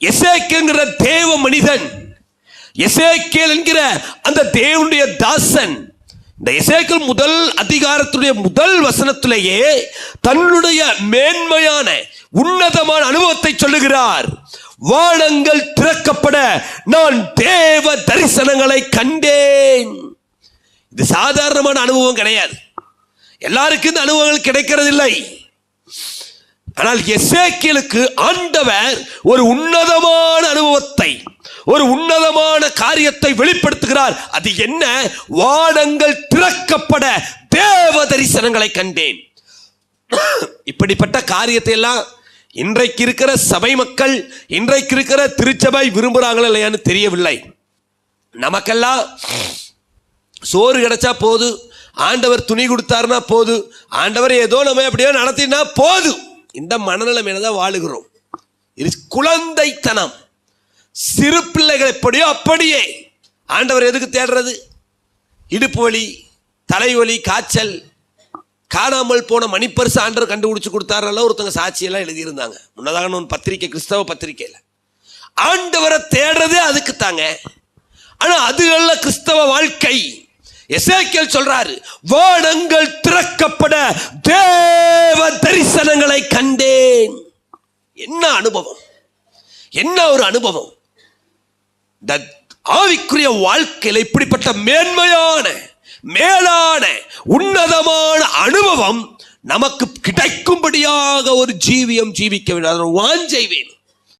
எசேக்கியங்கிற தேவ மனிதன் எசேக்கியல் என்கிற அந்த தேவனுடைய தாசன் இந்த எசேக்கியல் முதல் அதிகாரத்துடைய முதல் வசனத்திலேயே தன்னுடைய மேன்மையான உன்னதமான அனுபவத்தை சொல்லுகிறார். வானங்கள் திறக்கப்பட நான் தேவ தரிசனங்களை கண்டேன். இது சாதாரணமான அனுபவம் கிடையாது. எல்லாருக்கும் இந்த அனுபவங்கள் கிடைக்கிறதில்லை. ஆனால் எசேக்கியலுக்கு ஆண்டவர் ஒரு உன்னதமான அனுபவத்தை ஒரு உன்னதமான காரியத்தை வெளிப்படுத்துகிறார். அது என்ன? வானங்கள் திறக்கப்பட தேவ தரிசனங்களை கண்டேன். இப்படிப்பட்ட காரியத்தை எல்லாம் இன்றைக்கு இருக்கிற சபை மக்கள் இன்றைக்கு இருக்கிற திருச்சபை விரும்புகிறாங்களா இல்லையான்னு தெரியவில்லை. நமக்கெல்லாம் சோறு கிடைச்சா போது ஆண்டவர் துணி கொடுத்தாருன்னா போது ஆண்டவர் ஏதோ நம்ம எப்படியோ நடத்தினா போதும் இந்த மனநிலைமையில தான் வாழுகிறோம். இது குழந்தைத்தனம். சிறு பிள்ளைகள் எப்படியோ அப்படியே. ஆண்டவர் எதுக்கு தேடுறது? இடுப்பு வலி தலைவலி காய்ச்சல் காணாமல் போன மணிப்பரிசு ஆண்டவர் கண்டுபிடிச்சு கொடுத்தாரெல்லாம் ஒருத்தங்க சாட்சியெல்லாம் எழுதியிருந்தாங்க. முன்னதாக ஒன்று பத்திரிக்கை கிறிஸ்தவ பத்திரிக்கையில். ஆண்டவரை தேடுறதே அதுக்கு தாங்க ஆனால் அது அல்ல கிறிஸ்தவ வாழ்க்கை. எசேக்கியல் சொல்றாரு வானங்கள் திறக்கப்பட தேவ தரிசனங்களை கண்டேன். என்ன அனுபவம்? என்ன ஒரு அனுபவம்? ஆவிக்குரிய வாழ்க்கையில் இப்படிப்பட்ட மேன்மையான மேலான உன்னதமான அனுபவம் நமக்கு கிடைக்கும்படியாக ஒரு ஜீவியம் ஜீவிக்க வேண்டும். வாஞ்சை வேணும்.